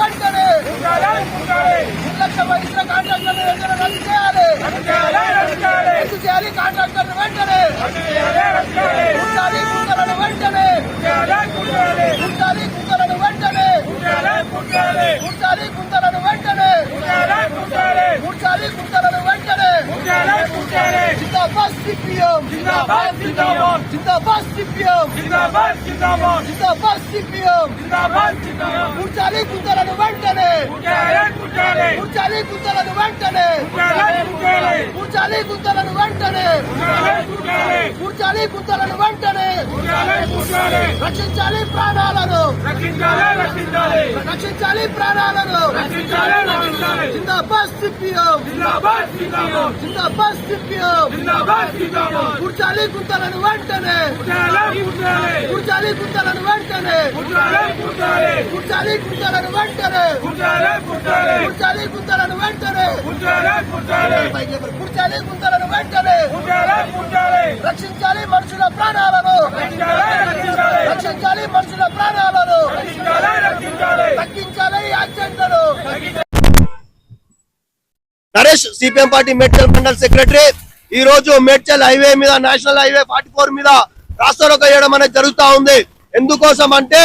వెంటనే నిర్లక్ష్య వహించిన కాంట్రాక్టర్లు వెంటనే. రద్దు చేయాలి రద్దు చేయాలి. కాంట్రాక్టర్లు వెంటనే. జిందాబాద్ జిందాబాద్ జిందాబాద్ సిపిఎం జిందాబాద్ జిందాబాద్ జిందాబాద్ సిపిఎం జిందాబాద్ జిందాబాద్ కూర్చాలి గుంతలను వెంటనే కుట్టాలే కూర్చాలి గుంతలను వెంటనే కూర్చాలి గుంతలను వెంటనే కూర్చాలి గుంతలను వెంటనే రక్షించాలి ప్రాణాలను రక్షించాలే రక్షించాలి ప్రాణాలను రక్షించాలే రక్షించాలే జిందాబాద్ సిపిఎం జిందాబాద్ జిందాబాద్ జిందాబాద్ సిపిఎం జిందాబాద్ జిందాబాద్ కూర్చాలి గుంతలను వెంటనే కుట్టాలే కుట్టాలే కూర్చాలి గుంతలను వెంటనే కుట్టాలే కుట్టాలే కూర్చాలి గుంతలను వెంటనే కుట్టాలే కుట్టాలే కూర్చాలి గుంతలను వెంటనే కుట్టాలే కుట్టాలే కూర్చాలి గుంతలను వెంటనే కుట్టాలే కుట్టాలే రక్షించాలి మనుషుల ప్రాణాలను రక్షించాలే రక్షించాలే రక్షించాలి మనుషుల ప్రాణాలను రక్షించాలే రక్షించాలే తగ్గించాలి ఈ యాక్సిడెంట్లను Naresh CPM party Medchal mandal secretary. ఈ రోజు మేడ్చల్ హైవే మీద నేషనల్ హైవే ఫార్టీ ఫోర్ మీద రాస్తారోక చేయడం అనేది జరుగుతా ఉంది. ఎందుకోసం అంటే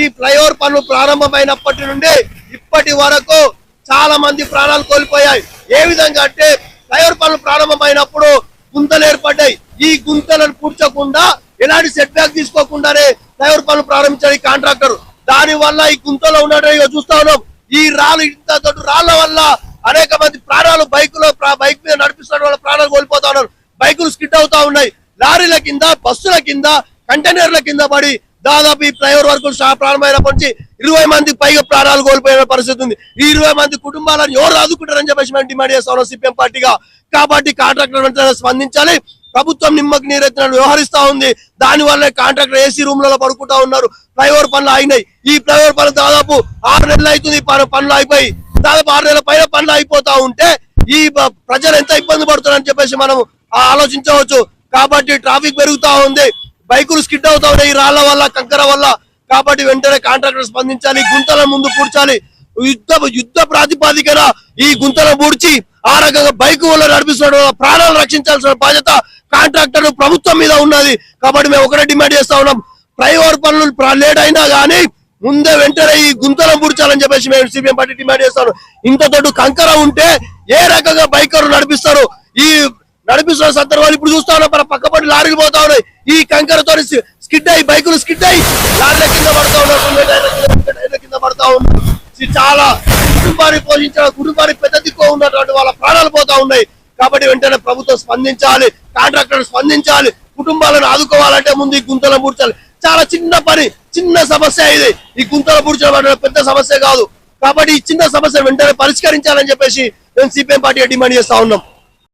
ఈ ఫ్లైఓవర్ పనులు ప్రారంభమైనప్పటి నుండి ఇప్పటి వరకు చాలా మంది ప్రాణాలు కోల్పోయాయి. ఏ విధంగా అంటే ఫ్లైఓవర్ పనులు ప్రారంభమైనప్పుడు గుంతలు ఏర్పడ్డాయి. ఈ గుంతలను పూడ్చకుండా ఎలాంటి సెట్ బ్యాక్ తీసుకోకుండానే ఫ్లైఓవర్ పనులు ప్రారంభించారు ఈ కాంట్రాక్టర్. దాని వల్ల ఈ గుంతలో ఉన్నట్టు చూస్తా ఉన్నాం. ఈ రాళ్ళు ఇంత రాళ్ళ రాళ్ళ వల్ల అనేక మంది ప్రాణాలు బైకులో బైక్ మీద నడిపిస్తున్న వాళ్ళ ప్రాణాలు కోల్పోతా ఉన్నారు. బైకులు స్కిడ్ అవుతా ఉన్నాయి. లారీల కింద బస్సుల కింద కంటైనర్ల కింద పడి దాదాపు ఈ ఫ్లైఓవర్ వరకు స్టా- ప్రారంభమైనప్పటి నుంచి ఇరవై మంది పైగా ప్రాణాలు కోల్పోయిన పరిస్థితి ఉంది. ఈ ఇరవై మంది కుటుంబాలను ఎవరు ఆదుకుంటారని చెప్పేసి మేము డిమాండ్ చేస్తాం సిపిఎం పార్టీగా. కాబట్టి కాంట్రాక్టర్ వెంటనే స్పందించాలి. ప్రభుత్వం నిమ్మకి నీరెత్తినట్టు వ్యవహరిస్తా ఉంది. దాని వల్ల కాంట్రాక్టర్ ఏసీ రూమ్లలో పడుకుంటా ఉన్నారు. ఫ్లైఓవర్ పనులు ఆగినాయి. ఈ ఫ్లైఓవర్ పనులు దాదాపు ఆరు నెలలు అవుతుంది. పనులు అయిపోయి దాదాపు ఆరు నెలల పైన పనులు అయిపోతా ఉంటే ఈ ప్రజలు ఎంత ఇబ్బంది పడుతున్నారని చెప్పేసి మనం ఆలోచించవచ్చు. కాబట్టి ట్రాఫిక్ పెరుగుతా ఉంది. బైకులు స్కిడ్ అవుతా ఉన్నాయి. ఈ రాళ్ళ వల్ల కంకర వల్ల. కాబట్టి వెంటనే కాంట్రాక్టర్ స్పందించాలి. గుంతల ముందు పూడ్చాలి యుద్ధ యుద్ధ ప్రాతిపాదికన ఈ గుంతలను పూడ్చి ఆ రకంగా బైక్ వల్ల నడిపిస్తున్న ప్రాణాలు రక్షించాల్సిన బాధ్యత కాంట్రాక్టర్ ప్రభుత్వం మీద ఉన్నది. కాబట్టి మేము ఒకటే డిమాండ్ చేస్తా ఉన్నాం. ప్రైవేట్ పనులు లేడైనా లేట్ అయినా కానీ ముందే వెంటనే ఈ గుంతలను పూడ్చాలని చెప్పేసి మేము సిపిఎం పార్టీ డిమాండ్ చేస్తాను ఇంత దొడ్డు కంకర ఉంటే ఏ రకంగా బైకర్లు నడిపిస్తారు? ఈ నడిపిస్తున్న సందర్భాలు ఇప్పుడు చూస్తా ఉన్నాం. మన పక్కపడి లారీలు పోతా ఉన్నాయి. ఈ కంకరతో స్కిడ్ అయ్యి బైకులు స్కిడ్ అయ్యి లారీల కింద పడతా ఉన్నారు. కింద, పడతా ఉన్నారు. చాలా కుటుంబాన్ని పోషించిన కుటుంబానికి పెద్ద దిక్కు ఉన్నటువంటి వాళ్ళ ప్రాణాలు పోతా ఉన్నాయి. కాబట్టి వెంటనే ప్రభుత్వం స్పందించాలి కాంట్రాక్టర్ స్పందించాలి కుటుంబాలను ఆదుకోవాలంటే ముందు ఈ గుంతల పూడ్చాలి చాలా చిన్న పని చిన్న సమస్య ఇది. ఈ గుంతల పూడ్చడం పెద్ద సమస్య కాదు. కాబట్టి ఈ చిన్న సమస్య వెంటనే పరిష్కరించాలని చెప్పేసి మేము సిపిఎం పార్టీ డిమాండ్ చేస్తా ఉన్నాం.